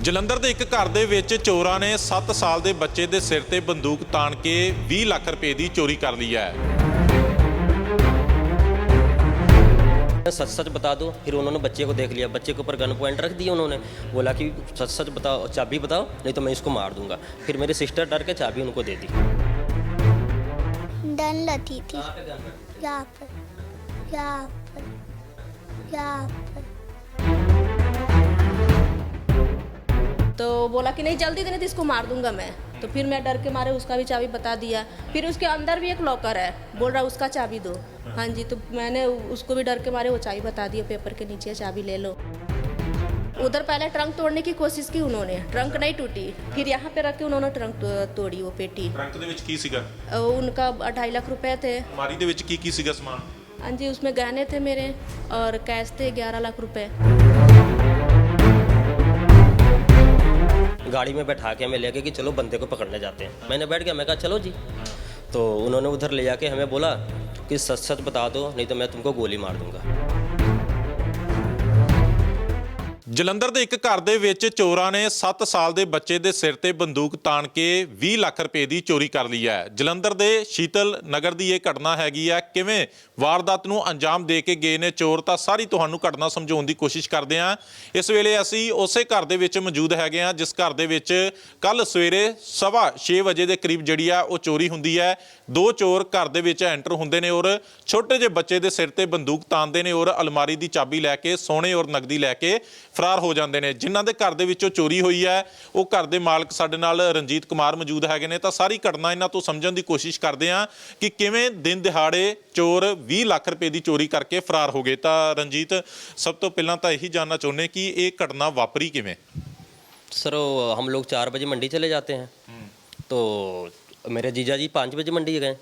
ਜਲੰਧਰ ਦੇ ਇੱਕ ਘਰ ਦੇ ਵਿੱਚ ਚੋਰਾਂ ਨੇ 7 ਸਾਲ ਦੇ ਬੱਚੇ ਦੇ ਸਿਰ ਤੇ ਬੰਦੂਕ ਤਾਣ ਕੇ 20 ਲੱਖ ਰੁਪਏ ਦੀ ਚੋਰੀ ਕਰ ਲਈ ਹੈ सच सच बता दो फिर उन्होंने बच्चे को देख लिया बच्चे के ऊपर गन पॉइंट रख दिया उन्होंने बोला कि सच सच बताओ चाबी बताओ नहीं तो मैं इसको मार दूंगा फिर मेरी सिस्टर डर के चाबी उनको दे दी डन लती थी यहाँ पर यहाँ पर यहाँ पर तो बोला कि नहीं जल्दी देने तो इसको मार दूंगा मैं तो फिर मैं डर के मारे उसका भी चाबी बता दिया फिर उसके अंदर भी एक लॉकर है बोल रहा उसका चाबी दो हाँ जी तो मैंने उसको भी डर के मारे वो चाबी बता दिया पेपर के नीचे चाबी ले लो उधर पहले ट्रंक तोड़ने की कोशिश की उन्होंने ट्रंक नहीं टूटी फिर यहाँ पे रख के उन्होंने ट्रंक तो- तोड़ी वो पेटी ਟਰੰਕ ਦੇ ਵਿੱਚ ਕੀ ਸੀਗਾ अ, उनका ढाई लाख रुपए थे ਅਲਮਾਰੀ ਦੇ ਵਿੱਚ ਕੀ ਕੀ ਸੀਗਾ ਸਮਾਨ हाँ जी उसमें गहने थे मेरे और कैश थे ग्यारह लाख रुपए गाड़ी में बैठा के हमें लेके कि चलो बंदे को पकड़ने जाते हैं मैंने बैठ गया मैं कहा चलो जी तो उन्होंने उधर ले जाके हमें बोला कि सच सच बता दो नहीं तो मैं तुमको गोली मार दूंगा ਜਲੰਧਰ ਦੇ ਇੱਕ ਘਰ ਦੇ ਵਿੱਚ ਚੋਰਾਂ ਨੇ 7 ਸਾਲ ਦੇ ਬੱਚੇ ਦੇ ਸਿਰ ਤੇ ਬੰਦੂਕ ਤਾਣ ਕੇ 20 ਲੱਖ ਰੁਪਏ ਦੀ ਚੋਰੀ ਕਰ ਲਈ ਹੈ। ਜਲੰਧਰ ਦੇ ਸ਼ੀਤਲ ਨਗਰ ਦੀ ਇਹ ਘਟਨਾ ਹੈਗੀ ਹੈ। ਕਿਵੇਂ ਵਾਰਦਾਤ ਨੂੰ ਅੰਜਾਮ ਦੇ ਕੇ ਗਏ ਨੇ ਚੋਰ, ਤਾਂ ਸਾਰੀ ਤੁਹਾਨੂੰ ਘਟਨਾ ਸਮਝਾਉਣ ਦੀ ਕੋਸ਼ਿਸ਼ ਕਰਦੇ ਹਾਂ। ਇਸ ਵੇਲੇ ਅਸੀਂ ਉਸੇ ਘਰ ਦੇ ਵਿੱਚ ਮੌਜੂਦ ਹੈਗੇ ਹਾਂ, ਜਿਸ ਘਰ ਦੇ ਵਿੱਚ ਕੱਲ ਸਵੇਰੇ ਸਵਾ 6 ਵਜੇ ਦੇ ਕਰੀਬ ਜਿਹੜੀ ਆ ਉਹ ਚੋਰੀ ਹੁੰਦੀ ਹੈ। ਦੋ ਚੋਰ ਘਰ ਦੇ ਵਿੱਚ ਐਂਟਰ ਹੁੰਦੇ ਨੇ ਔਰ ਛੋਟੇ ਜਿਹੇ ਬੱਚੇ ਦੇ ਸਿਰ ਤੇ ਬੰਦੂਕ ਤਾਣਦੇ ਨੇ ਔਰ ਅਲਮਾਰੀ ਦੀ ਚਾਬੀ ਲੈ ਕੇ, ਸੋਨੇ ਔਰ ਨਗਦੀ ਲੈ ਕੇ ਫਰਾਰ ਹੋ ਜਾਂਦੇ ਨੇ ਜਿਨ੍ਹਾਂ ਦੇ ਘਰ ਦੇ ਵਿੱਚੋਂ ਚੋਰੀ ਹੋਈ ਹੈ ਉਹ ਘਰ ਦੇ ਮਾਲਕ ਸਾਡੇ ਨਾਲ ਰਣਜੀਤ ਕੁਮਾਰ ਮੌਜੂਦ ਹੈਗੇ ਨੇ ਤਾਂ ਸਾਰੀ ਘਟਨਾ ਇਹਨਾਂ ਤੋਂ ਸਮਝਣ ਦੀ ਕੋਸ਼ਿਸ਼ ਕਰਦੇ ਹਾਂ ਕਿ ਕਿਵੇਂ ਦਿਨ ਦਿਹਾੜੇ ਚੋਰ 20 ਲੱਖ ਰੁਪਏ ਦੀ ਚੋਰੀ ਕਰਕੇ ਫਰਾਰ ਹੋ ਗਏ ਤਾਂ ਰਣਜੀਤ ਸਭ ਤੋਂ ਪਹਿਲਾਂ ਤਾਂ ਇਹੀ ਜਾਨਣਾ ਚਾਹੁੰਦੇ ਕਿ ਇਹ ਘਟਨਾ ਵਾਪਰੀ ਕਿਵੇਂ सर वो हम लोग चार बजे मंडी चले जाते हैं तो मेरे जीजा जी पाँच बजे मंडी गए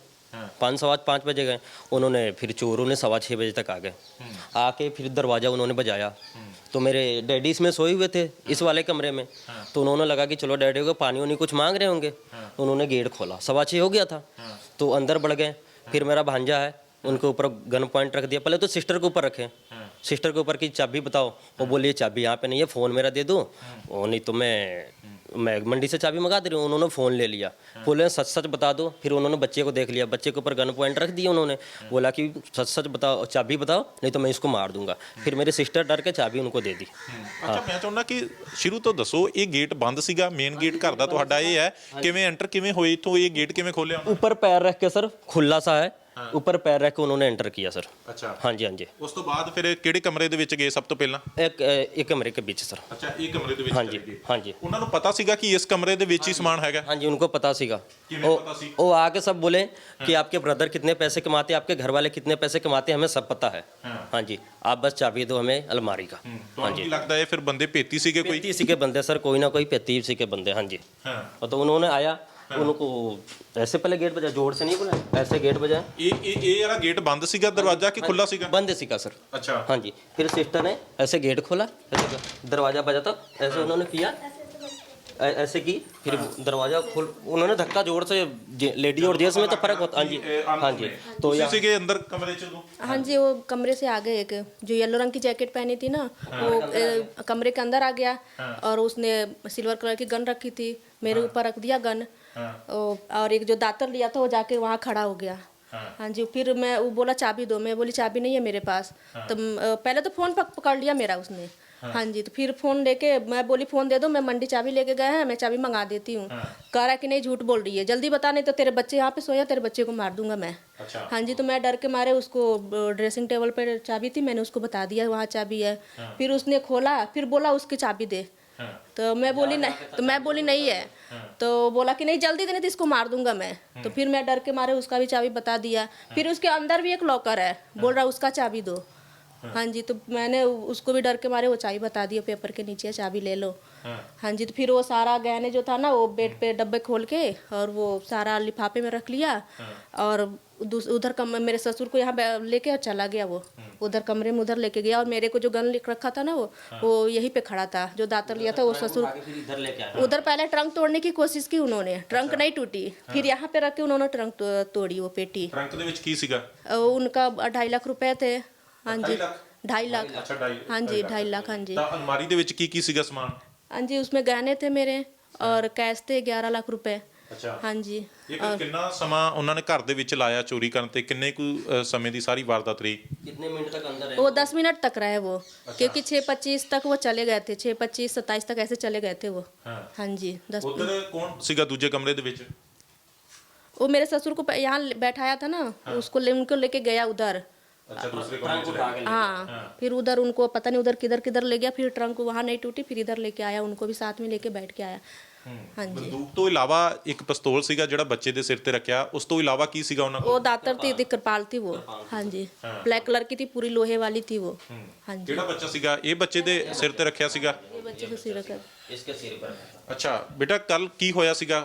पाँच सवा पाँच बजे गए उन्होंने फिर चोरों ने सवा छः बजे तक आ गए आके फिर दरवाज़ा उन्होंने बजाया तो मेरे डैडी इसमें सोए हुए थे इस वाले कमरे में। तो उन्होंने लगा कि चलो डैडी को पानी वानी कुछ मांग रहे होंगे। उन्होंने गेट खोला। सवा छः हो गया था। तो अंदर बढ़ गए। फिर मेरा भांजा है उनके ऊपर गन पॉइंट रख दिया। पहले तो सिस्टर के ऊपर रखे। सिस्टर के ऊपर की चाबी बताओ। वो बोलिए चाबी यहाँ पे नहीं है फ़ोन मेरा दे दो? वो नहीं तो मैं मैं मंडी से चाबी मंगा दे रही हूँ उन्होंने फ़ोन ले लिया बोले सच सच बता दो फिर उन्होंने बच्चे को देख लिया बच्चे के ऊपर गन पॉइंट रख दिया उन्होंने बोला कि सच सच बताओ चाबी बताओ नहीं तो मैं इसको मार दूंगा फिर मेरी सिस्टर डर के चाबी उनको दे दी ਅੱਛਾ ਮੈਂ ਚਾਹੁੰਦਾ ਕਿ ਸ਼ੁਰੂ ਤੋਂ ਦੱਸੋ ਇਹ ਗੇਟ ਬੰਦ ਸੀਗਾ ਮੇਨ ਗੇਟ ਘਰ ਦਾ ਤੁਹਾਡਾ ਇਹ ਹੈ ਕਿਵੇਂ ਐਂਟਰ ਕਿਵੇਂ ਹੋਏ ਇਥੋਂ ਇਹ ਗੇਟ ਕਿਵੇਂ ਖੋਲਿਆ ऊपर पैर रख के सर खुला सा है ऊपर पैर रख के उन्होंने एंटर किया सर ਅੱਛਾ हाँ जी हाँ जी ਉਸ ਤੋਂ ਬਾਅਦ ਫਿਰ ਕਿਹੜੇ ਕਮਰੇ ਦੇ ਵਿੱਚ ਗਏ ਸਭ ਤੋਂ ਪਹਿਲਾਂ एक एक कमरे के बीच सर ਅੱਛਾ ਇਹ ਕਮਰੇ ਦੇ ਵਿੱਚ हाँ ਚਲੇ जी ਗਏ हाँ जी ਉਹਨਾਂ ਨੂੰ ਪਤਾ ਸੀਗਾ ਕਿ ਇਸ ਕਮਰੇ ਦੇ ਵਿੱਚ ਹੀ ਸਮਾਨ ਹੈਗਾ हाँ जी उनको पता सीगा किन्हें वो पता सी? वो आके सब बोले कि आपके ब्रदर कितने पैसे कमाते हैं आपके घर वाले कितने पैसे कमाते हैं हमें सब पता है हाँ जी आप बस चाबी दो हमें अलमारी का हाँ ਤੁਹਾਨੂੰ ਕੀ जी ਲੱਗਦਾ ਹੈ ਫਿਰ ਬੰਦੇ ਭੇਤੀ ਸੀਗੇ ਕੋਈ पैंतीस के बंदे सर कोई ना कोई पैंतीस के बंदे हाँ जी ਹਾਂ और तो उन्होंने आया उनको ऐसे पहले गेट बजाया जोर से नहीं बोला ऐसे गेट बजाया ਇਹ ਇਹ ਇਹ ਵਾਲਾ ਗੇਟ ਬੰਦ ਸੀਗਾ ਦਰਵਾਜ਼ਾ ਕਿ ਖੁੱਲਾ ਸੀਗਾ बंद सीखा सर ਅੱਛਾ हाँ जी फिर सिस्टर ने ऐसे गेट खोला ऐसे दरवाजा बजा था ऐसे उन्होंने किया ऐ- ऐसे की फिर दरवाजा खोल उन्होंने धक्का जोर से जे- लेडी और जेंट्स में तो फर्क होता हाँ जी हाँ जी तो ਤੁਸੀਂ यहाँ ਸੀਗੇ ਅੰਦਰ ਕਮਰੇ ਚ ਉਦੋਂ हाँ जी वो कमरे से आ गए एक जो येलो रंग की जैकेट पहनी थी ना वो ए, कमरे के अंदर आ गया और उसने सिल्वर कलर की गन रखी थी मेरे ऊपर रख दिया गन ओ, और एक जो दातर लिया था वो जाके वहाँ खड़ा हो गया। हाँ। जी फिर मैं वो बोला चाबी दो। मैं बोली चाबी नहीं है मेरे पास। तो पहले तो फ़ोन पक, पकड़ लिया मेरा उसने। हाँ। जी तो फिर फ़ोन लेके मैं बोली फ़ोन दे दो मैं मंडी चाबी लेके गए हैं मैं चाबी मंगा देती हूँ। कह रहा है कि नहीं झूठ बोल रही है। जल्दी बता नहीं तो तेरे बच्चे यहाँ पे सोया तेरे बच्चे को मार दूँगा मैं। अच्छा। हाँ जी तो मैं डर के मारे उसको ड्रेसिंग टेबल पर चाबी थी मैंने उसको बता दिया वहाँ चाबी है। फिर उसने खोला फिर बोला उसकी चाबी दे। तो मैं बोली नहीं तो मैं बोली नहीं है। तो बोला कि नहीं जल्दी देने तो इसको मार दूँगा मैं। तो फिर मैं डर के मारे उसका भी चाबी बता दिया। फिर उसके अंदर भी एक लॉकर है। बोल रहा उसका चाबी दो। हाँ। जी तो मैंने उसको भी डर के मारे वो चाबी बता दिया पेपर के नीचे चाबी ले लो। हाँ जी तो फिर वो सारा गहने जो था ना वो बेड पे डब्बे खोल के और वो सारा लिफाफे में रख लिया और दूस- उधर कम मेरे ससुर को यहाँ बै- लेके चला गया वो उधर कमरे में उधर लेके गया और मेरे को जो गन लिख रखा था ना वो वो यहीं पे खड़ा था जो दातर लिया था वो ससुर फिर इधर लेके आया उधर पहले ट्रंक तोड़ने की कोशिश की उन्होंने ट्रंक नहीं टूटी फिर यहाँ पे रख के उन्होंने ट्रंक तो- तोड़ी वो पेटी ਟਰੰਕ ਦੇ ਵਿੱਚ ਕੀ ਸੀਗਾ अ, उनका ढाई लाख रुपए थे हाँ जी ढाई लाख? ढाई लाख ਅੱਛਾ ਢਾਈ हाँ जी ढाई लाख हाँ जी ਤਾਂ ਅਲਮਾਰੀ ਦੇ ਵਿੱਚ ਕੀ ਕੀ ਸੀਗਾ ਸਮਾਨ हाँ जी उसमें गहने थे मेरे और कैश थे ग्यारह लाख रुपए ਅੱਛਾ हाँ जी ਇਹ ਫਿਰ ਕਿੰਨਾ ਸਮਾਂ ਉਹਨਾਂ ਨੇ ਘਰ ਦੇ ਵਿੱਚ ਲਾਇਆ ਚੋਰੀ ਕਰਨ ਤੇ ਕਿੰਨੇ ਕੁ ਅ, ਸਮੇਂ ਦੀ ਸਾਰੀ ਵਾਰਦਾਤ ਰਹੀ कितने मिनट तक अंदर है वो दस मिनट तक रहे वो क्योंकि छः पच्चीस तक वो चले गए थे छः पच्चीस सत्ताईस तक ऐसे चले गए थे वो हाँ। हाँ जी दस ਉਧਰ ਕੌਣ ਸੀਗਾ ਦੂਜੇ ਕਮਰੇ ਦੇ ਵਿੱਚ वो मेरे ससुर को प- यहाँ बैठाया था ना उसको ले उनको लेके गया उधर ਅੱਛਾ ਦੂਸਰੇ ट्रंक उठा के ले हाँ फिर उधर उनको पता नहीं उधर किधर किधर ले गया फिर ट्रंक वहाँ नहीं टूटी फिर इधर लेके आया उनको भी साथ में लेके बैठ के आया हाँ जी ਬੰਦੂਕ ਤੋਂ ਇਲਾਵਾ ਇੱਕ ਪਿਸਤੌਲ ਸੀਗਾ ਜਿਹੜਾ ਬੱਚੇ ਦੇ ਸਿਰ ਤੇ ਰੱਖਿਆ ਉਸ ਤੋਂ ਇਲਾਵਾ ਕੀ ਸੀਗਾ ਉਹਨਾਂ ਕੋਲ वो दातर थी थी कृपाल थी वो हाँ जी ब्लैक कलर की थी पूरी लोहे वाली थी वो हाँ जी ਕਿਹੜਾ ਬੱਚਾ ਸੀਗਾ ਇਹ ਬੱਚੇ ਦੇ ਸਿਰ ਤੇ ਰੱਖਿਆ ਸੀਗਾ ये बच्चे को सिर कर इसके सिर पर था। ਅੱਛਾ ਬੇਟਾ ਕੱਲ ਕੀ ਹੋਇਆ ਸੀਗਾ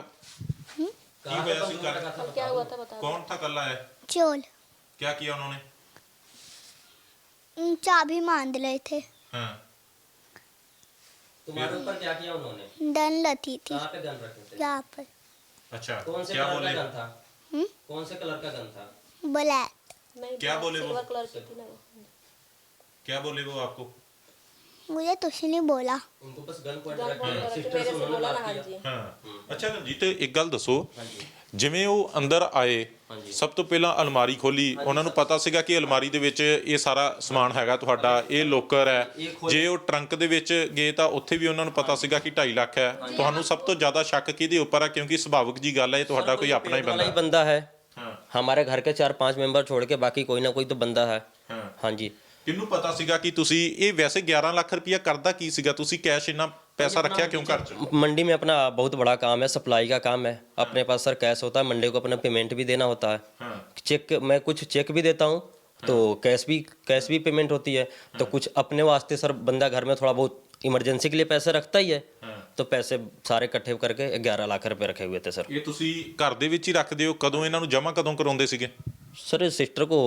ਕੀ ਹੋਇਆ ਸੀ ਕੱਲ क्या हुआ था बता ਕੌਣ था कल आया चोल क्या किया उन्होंने उम, चाबी बांध रहे थे हाँ तुम्हारे ऊपर क्या किया उन्होंने डन लती थी कहाँ पे गन रखे थे यहाँ पर अच्छा कौन से क्या कलर बोले का गन था हम्म? कौन से कलर का गन था ब्लैक नहीं क्या बोले वो? सिल्वर कलर की थी ना वो क्या बोले वो आपको मुझे कुछ नहीं बोला उनको बस गन पॉइंट गन रखे पॉइंट हैं। कर रखे, सिस्टर मेरे से से उन्होंने बोला ना बात हाँ किया जी ਹਾਂ ਅੱਛਾ ਰਣਜੀਤ ਇੱਕ ਗੱਲ ਦੱਸੋ ਹਾਂਜੀ ਜਿਵੇਂ ਉਹ ਅੰਦਰ ਆਏ ਹਾਂਜੀ। ਸਭ ਤੋਂ ਪਹਿਲਾਂ ਅਲਮਾਰੀ ਖੋਲੀ ਉਹਨਾਂ ਨੂੰ ਪਤਾ ਸੀਗਾ ਕਿ ਅਲਮਾਰੀ ਦੇ ਵਿੱਚ ਇਹ ਸਾਰਾ ਸਮਾਨ ਹੈਗਾ ਤੁਹਾਡਾ ਇਹ ਲੋਕਰ ਹੈ ਇਹ ਖੋਲ- ਜੇ ਉਹ ਟਰੰਕ ਦੇ ਵਿੱਚ ਗਏ ਤਾਂ ਉੱਥੇ ਵੀ ਉਹਨਾਂ ਨੂੰ ਪਤਾ ਸੀਗਾ ਕਿ 2.5 ਲੱਖ ਹੈ ਤੁਹਾਨੂੰ ਸਭ ਤੋਂ ਜ਼ਿਆਦਾ ਸ਼ੱਕ ਕਿਹਦੇ ਉੱਪਰ ਹੈ ਕਿਉਂਕਿ ਸੁਭਾਵਿਕ ਜੀ ਗੱਲ ਹੈ ਇਹ ਤੁਹਾਡਾ ਕੋਈ ਆਪਣਾ ਹੀ पेट वाला ਬੰਦਾ ही बंदा है ਹਾਂ हमारे घर के चार पांच मेंबर छोड़ के बाकी कोई ना कोई तो बंदा है ਹਾਂ हाँ जी ਕਿਹਨੂੰ ਪਤਾ ਸੀਗਾ ਕਿ ਤੁਸੀਂ ਇਹ ਵੈਸੇ 11 ਲੱਖ ਰੁਪਇਆ ਕਰਦਾ ਕੀ ਸੀਗਾ ਤੁਸੀਂ ਕੈਸ਼ ਇੰਨਾ ਪੈਸਾ ਰੱਖਿਆ ਕਿਉਂ ਘਰ 'ਚ मंडी में अपना बहुत बड़ा काम है सप्लाई का काम है अपने पास सर कैश होता है मंडी को अपना पेमेंट भी देना होता है ਹਾਂ चेक मैं कुछ चेक भी देता हूँ तो कैश भी कैश भी पेमेंट होती है तो कुछ अपने वास्ते सर बंदा घर में थोड़ा बहुत इमरजेंसी के लिए पैसे रखता ही है तो पैसे सारे इकट्ठे करके ग्यारह लाख रुपए रखे हुए थे सर ਇਹ ਤੁਸੀਂ ਘਰ ਦੇ ਵਿੱਚ ਹੀ ਰੱਖਦੇ ਹੋ ਕਦੋਂ ਇਹਨਾਂ ਨੂੰ ਜਮ੍ਹਾਂ ਕਦੋਂ ਕਰਾਉਂਦੇ ਸੀਗੇ सर इस सिस्टर को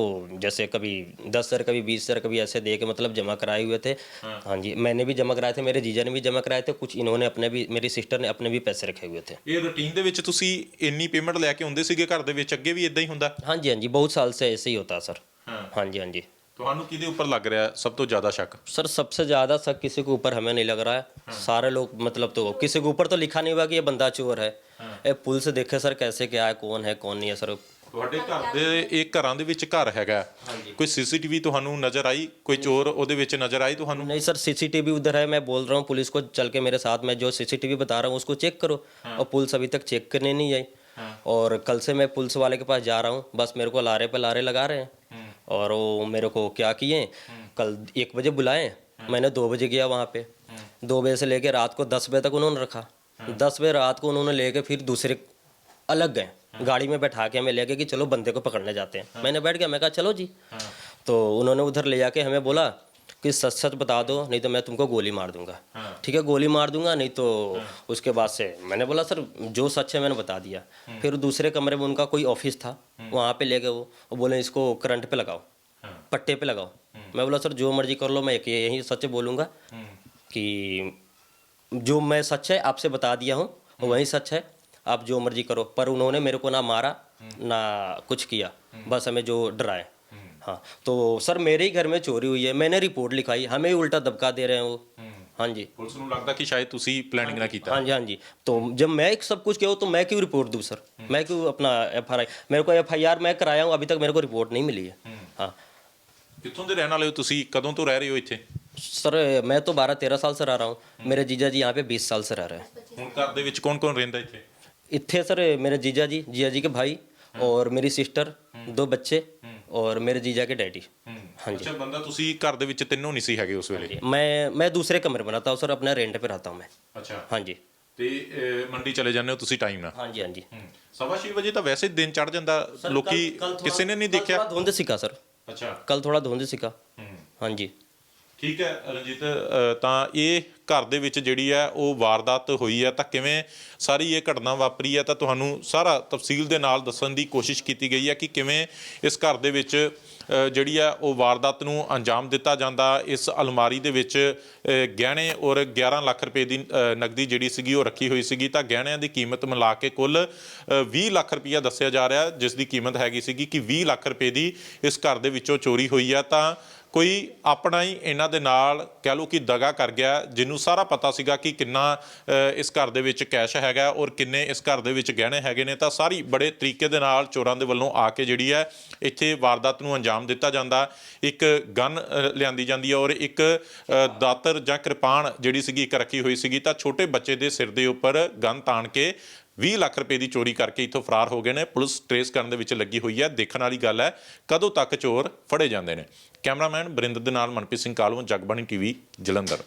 जैसे कभी दस सर कभी बीस सर कभी ऐसे दे के मतलब जमा कराए हुए थे हाँ जी मैंने भी जमा कराए थे मेरे जीजा ने भी जमा कराए थे कुछ इन्होंने अपने भी मेरी सिस्टर ने अपने भी पैसे रखे हुए थे ਇਹ ਰੁਟੀਨ ਦੇ ਵਿੱਚ ਤੁਸੀਂ ਇੰਨੀ ਪੇਮੈਂਟ ਲੈ ਕੇ ਆਉਂਦੇ ਸੀਗੇ ਘਰ ਦੇ ਵਿੱਚ ਅੱਗੇ ਵੀ ਇਦਾਂ ਹੀ ਹੁੰਦਾ हाँ जी हाँ जी बहुत साल से ऐसे ही होता है सर हाँ। हाँ जी हाँ जी ਤੁਹਾਨੂੰ ਕਿਹਦੇ ਉੱਪਰ ਲੱਗ ਰਿਹਾ ਸਭ ਤੋਂ ਜ਼ਿਆਦਾ ਸ਼ੱਕ सर सबसे ज़्यादा शक किसी के ऊपर हमें नहीं लग रहा है सारे लोग मतलब तो किसी के ऊपर तो लिखा नहीं हुआ कि ये बंदा चोर है ये पुल से देखे सर कैसे क्या है कौन है कौन नहीं है सर ਤੁਹਾਡੇ ਘਰ ਦੇ ਇਹ ਘਰਾਂ ਦੇ ਵਿੱਚ ਘਰ ਹੈਗਾ ਕੋਈ ਸੀਸੀਟੀਵੀ ਤੁਹਾਨੂੰ ਨਜ਼ਰ ਆਈ ਕੋਈ ਚੋਰ ਉਹਦੇ ਵਿੱਚ ਨਜ਼ਰ ਆਈ ਤੁਹਾਨੂੰ नहीं सर सीसीटीवी उधर है मैं बोल रहा हूँ पुलिस को चल के मेरे साथ में जो सीसीटीवी बता रहा हूँ उसको चेक करो और पुलिस अभी तक चेक करने नहीं आई और कल से मैं पुलिस वाले के पास जा रहा हूँ बस मेरे को लारे पे लारे लगा रहे हैं और वो मेरे को क्या किए कल एक बजे बुलाए मैंने दो बजे गया वहाँ पे दो बजे से लेके रात को दस बजे तक उन्होंने रखा दस बजे रात को उन्होंने लेके फिर दूसरे अलग गए गाड़ी में बैठा के हमें ले गए कि चलो बंदे को पकड़ने जाते हैं। मैंने बैठ गया, मैं कहा, चलो जी। तो उन्होंने उधर ले जाके हमें बोला कि, सच सच बता दो, नहीं तो मैं तुमको गोली मार दूँगा। ठीक है, गोली मार दूँगा, नहीं तो उसके बाद से मैंने बोला, सर, जो सच है मैंने बता दिया। फिर दूसरे कमरे में उनका कोई ऑफ़िस था, वहाँ पे ले गए वो। वो बोले, इसको करंट पे लगाओ, पट्टे पे लगाओ। मैं बोला, सर, जो मर्ज़ी कर लो, मैं यही सच बोलूँगा कि जो मैं सच है, आपसे बता दिया हूँ वही सच है। आप जो मर्जी करो। पर उन्होंने मेरे को ना मारा ना कुछ किया। बस हमें जो डराए हाँ तो सर ਮੇਰੇ ਹੀ ਘਰ ਮੇ ਚੋਰੀ ਹੋਈ ਹੈ ਮੈਨੇ ਰਿਪੋਰਟ ਲਿਖਾਈ ਹਮੇ ਉਲਟਾ ਦਬਕਾ ਦੇ ਰਹੇ ਹੋ ਹਾਂਜੀ ਪੁਲਿਸ ਨੂੰ ਲੱਗਦਾ ਕਿ ਸ਼ਾਇਦ ਤੁਸੀਂ ਪਲੈਨਿੰਗ ਨਾ ਕੀਤਾ ਹਾਂਜੀ ਹਾਂਜੀ ਤੋਂ ਜਦ ਮੈਂ ਇੱਕ ਸਭ ਕੁਝ ਕਿਹਾ ਤਾਂ ਮੈਂ ਕਿਉਂ ਰਿਪੋर्ट ਦੂੰ ਸਰ ਮੈਂ ਕਿਉਂ ਆਪਣਾ ਐਫ ਆਰ ਆਈ ਮੇਰੇ ਕੋ ਐਫ ਆਈ ਆਰ ਮੈਂ ਕਰਾਇਆ ਹੂੰ ਅਭੀ ਤੱਕ ਮੇਰੇ ਕੋ ਰਿਪੋਰਟ ਨਹੀਂ ਮਿਲੀ ਹੈ ਹਾਂ ਕਿੱਥੋਂ ਦੇ ਰਹਿਣ ਵਾਲੇ ਹੋ ਤੁਸੀਂ ਕਦੋਂ ਤੋਂ ਰਹਿ ਰਹੇ ਹੋ ਇੱਥੇ ਸਰ ਮੈਂ ਤਾਂ 12 13 ਸਾਲ ਸੇ ਰਹਿ ਰਹਾ ਹੂੰ ਮੇਰੇ ਜੀਜਾ ਜੀ ਯਹਾਂ ਪੇ 20 ਸਾਲ ਸੇ ਰਹਿ ਰਹੇ हैं। ਹੁਣ ਘਰ ਦੇ ਵਿੱਚ ਕੌਣ ਕੌਣ ਰਹਿੰਦਾ ਇੱਥੇ इतने सर मेरे जीजा जी जीजा जी के भाई और मेरी सिस्टर दो बच्चे और मेरे जीजा के डैडी हाँ जी ਅੱਛਾ ਬੰਦਾ ਤੁਸੀਂ ਘਰ ਦੇ ਵਿੱਚ ਤਿੰਨੋਂ ਨਹੀਂ ਸੀ ਹੈਗੇ ਉਸ ਵੇਲੇ मैं मैं दूसरे कमरे में रहता हूँ सर अपना रेंट पे रहता हूँ मैं ਅੱਛਾ हाँ जी ਤੇ ਅਹ, ਮੰਡੀ ਚਲੇ ਜਾਂਦੇ ਹੋ ਤੁਸੀਂ ਟਾਈਮ ਨਾਲ हाँ जी हाँ जी ਸਵਾ ਛੇ ਵਜੇ ਤਾਂ ਵੈਸੇ ਦਿਨ ਚੜ ਜਾਂਦਾ ਲੋਕੀ ਕਿਸੇ ਨੇ ਨਹੀਂ ਦੇਖਿਆ धुंध सिखा सर ਅੱਛਾ कल थोड़ा धुंध सिखा हाँ जी ਠੀਕ ਹੈ ਰਣਜੀਤ ਤਾਂ ਇਹ ਘਰ ਦੇ ਵਿੱਚ ਜਿਹੜੀ ਹੈ ਉਹ ਵਾਰਦਾਤ ਹੋਈ ਹੈ ਤਾਂ ਕਿਵੇਂ ਸਾਰੀ ਇਹ ਘਟਨਾ ਵਾਪਰੀ ਹੈ ਤਾਂ ਤੁਹਾਨੂੰ ਸਾਰਾ ਤਫਸੀਲ ਦੇ ਨਾਲ ਦੱਸਣ ਦੀ ਕੋਸ਼ਿਸ਼ ਕੀਤੀ ਗਈ ਹੈ ਕਿ ਕਿਵੇਂ ਇਸ ਘਰ ਦੇ ਵਿੱਚ ਜਿਹੜੀ ਹੈ ਉਹ ਵਾਰਦਾਤ ਨੂੰ ਅੰਜਾਮ ਦਿੱਤਾ ਜਾਂਦਾ ਇਸ ਅਲਮਾਰੀ ਦੇ ਵਿੱਚ ਗਹਿਣੇ ਔਰ 11 ਲੱਖ ਰੁਪਏ ਦੀ ਅ, ਨਗਦੀ ਜਿਹੜੀ ਸੀਗੀ ਉਹ ਰੱਖੀ ਹੋਈ ਸੀਗੀ ਤਾਂ ਗਹਿਣਿਆਂ ਦੀ ਕੀਮਤ ਮਿਲਾ ਕੇ ਕੁੱਲ ਅ, 20 ਲੱਖ ਰੁਪਈਆ ਦੱਸਿਆ ਜਾ ਰਿਹਾ ਜਿਸ ਦੀ ਕੀਮਤ ਹੈਗੀ ਸੀਗੀ ਕਿ 20 ਲੱਖ ਰੁਪਏ ਦੀ ਇਸ ਘਰ ਦੇ ਵਿੱਚੋਂ ਚੋਰੀ ਹੋਈ ਹੈ ਤਾਂ ਕੋਈ ਆਪਣਾ ਹੀ ਇਹਨਾਂ ਦੇ ਨਾਲ ਕਹਿ ਲਓ ਕਿ ਦਗਾ ਕਰ ਗਿਆ, ਜਿਹਨੂੰ ਸਾਰਾ ਪਤਾ ਸੀਗਾ ਕਿ ਕਿੰਨਾ ਇਸ ਘਰ ਦੇ ਵਿੱਚ ਕੈਸ਼ ਹੈਗਾ ਔਰ ਕਿੰਨੇ ਇਸ ਘਰ ਦੇ ਵਿੱਚ ਗਹਿਣੇ ਹੈਗੇ ਨੇ, ਤਾਂ ਸਾਰੀ ਬੜੇ ਤਰੀਕੇ ਦੇ ਨਾਲ ਚੋਰਾਂ ਦੇ ਵੱਲੋਂ ਆ ਕੇ ਜਿਹੜੀ ਹੈ, ਇੱਥੇ ਵਾਰਦਾਤ ਨੂੰ ਅੰਜਾਮ ਦਿੱਤਾ ਜਾਂਦਾ। ਇੱਕ ਗਨ ਲਿਆਂਦੀ ਜਾਂਦੀ ਹੈ ਔਰ ਇੱਕ ਦਾਤਰ ਜਾਂ ਕਿਰਪਾਨ ਜਿਹੜੀ ਸੀਗੀ ਇੱਕ ਰੱਖੀ ਹੋਈ ਸੀਗੀ, ਤਾਂ ਛੋਟੇ ਬੱਚੇ ਦੇ ਸਿਰ ਦੇ ਉੱਪਰ ਗਨ ਤਾਣ ਕੇ 20 ਲੱਖ ਰੁਪਏ ਦੀ ਚੋਰੀ ਕਰਕੇ ਇੱਥੋਂ ਫਰਾਰ ਹੋ ਗਏ ਨੇ। ਪੁਲਿਸ ਟ੍ਰੇਸ ਕਰਨ ਦੇ ਵਿੱਚ ਲੱਗੀ ਹੋਈ ਹੈ। ਦੇਖਣ ਵਾਲੀ ਗੱਲ ਹੈ, ਕਦੋਂ ਤੱਕ ਚੋਰ ਫੜੇ ਜਾਂਦੇ ਨੇ? ਕੈਮਰਾਮੈਨ ਬਰਿੰਦਰ ਦੇ ਨਾਲ ਮਨਪ੍ਰੀਤ ਸਿੰਘ ਕਾਲੂ ਜਗਬਾਣੀ ਟੀਵੀ ਜਲੰਧਰ।